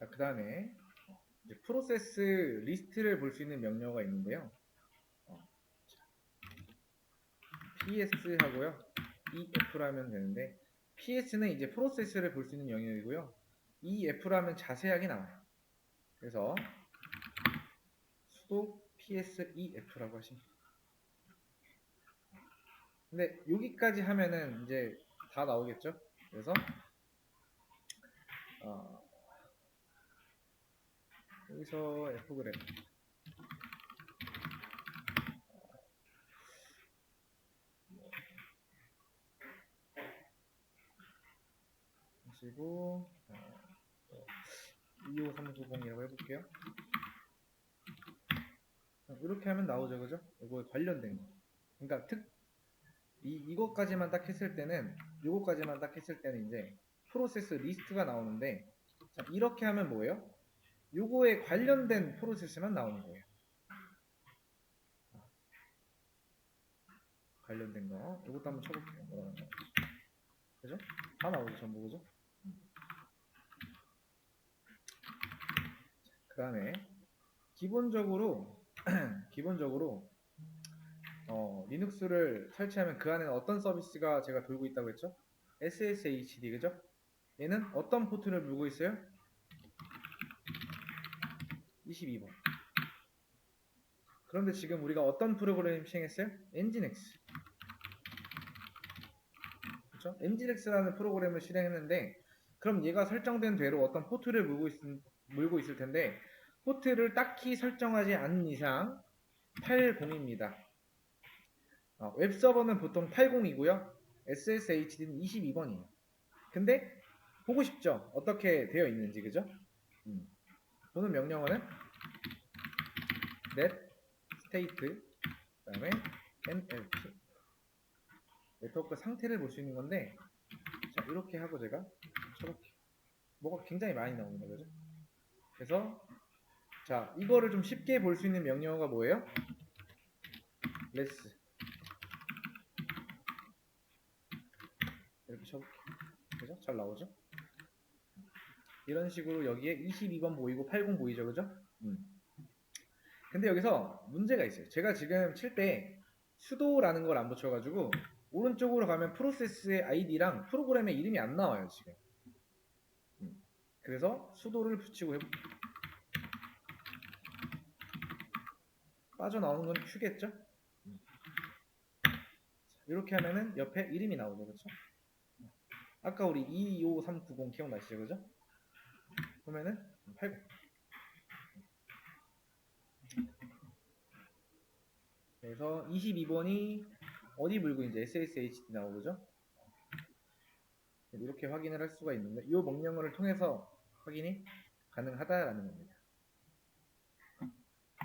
자, 그 다음에 프로세스 리스트를 볼 수 있는 명령어가 있는데요. 어, 자, ps 하고요. ef라면 되는데 ps는 이제 프로세스를 볼 수 있는 영역이고요. ef라면 자세하게 나와요. 그래서 sudo ps ef라고 하시면. 근데 여기까지 하면은 이제 다 나오겠죠? 그래서 어, 여기서 f그램 하시고 어, 25390이라고 해볼게요. 어, 이렇게 하면 나오죠, 그죠? 이거에 관련된 거. 그러니까 특 이, 이것까지만 딱 했을 때는 요거까지만 딱 했을 때는 이제 프로세스 리스트가 나오는데 자, 이렇게 하면 뭐예요? 요거에 관련된 프로세스만 나오는 거예요. 관련된 거. 요것도 한번 쳐볼게요. 뭐라는 거. 그죠? 다 나오죠, 전부 그죠? 그 다음에 기본적으로 기본적으로 어, 리눅스를 설치하면 그 안에는 어떤 서비스가 제가 돌고 있다고 했죠? SSHD 그죠? 얘는 어떤 포트를 물고 있어요? 22번 그런데 지금 우리가 어떤 프로그램 시행했어요? 엔진엑스 그렇죠? 엔진엑스라는 프로그램을 실행했는데 그럼 얘가 설정된 대로 어떤 포트를 물고, 있, 물고 있을 텐데 포트를 딱히 설정하지 않은 이상 80입니다 어, 웹서버는 보통 80이고요. SSHD는 22번이에요. 근데 보고 싶죠? 어떻게 되어 있는지, 그죠? 음. 보는 명령어는 net state 그 다음에 nlp 네트워크 상태를 볼 수 있는 건데 자 이렇게 하고 제가 쳐볼게요. 뭐가 굉장히 많이 나옵니다, 그죠? 그래서 자 이거를 좀 쉽게 볼 수 있는 명령어가 뭐예요? less 이렇게 쳐볼게요. 그죠? 잘 나오죠? 이런 식으로 여기에 22번 보이고 80 보이죠? 그죠? 음. 근데 여기서 문제가 있어요. 제가 지금 칠 때 수도라는 걸 안 붙여가지고 오른쪽으로 가면 프로세스의 아이디랑 프로그램의 이름이 안 나와요, 지금. 음. 그래서 수도를 붙이고 해볼게요. 빠져나오는 건 큐겠죠? 음. 이렇게 하면은 옆에 이름이 나오죠, 그렇죠? 아까 우리 25390 기억나시죠? 그죠? 그러면은 80 그래서 22번이 어디 물고 이제 SSHD 나오고 그죠? 이렇게 확인을 할 수가 있는데 이 명령어를 통해서 확인이 가능하다라는 겁니다.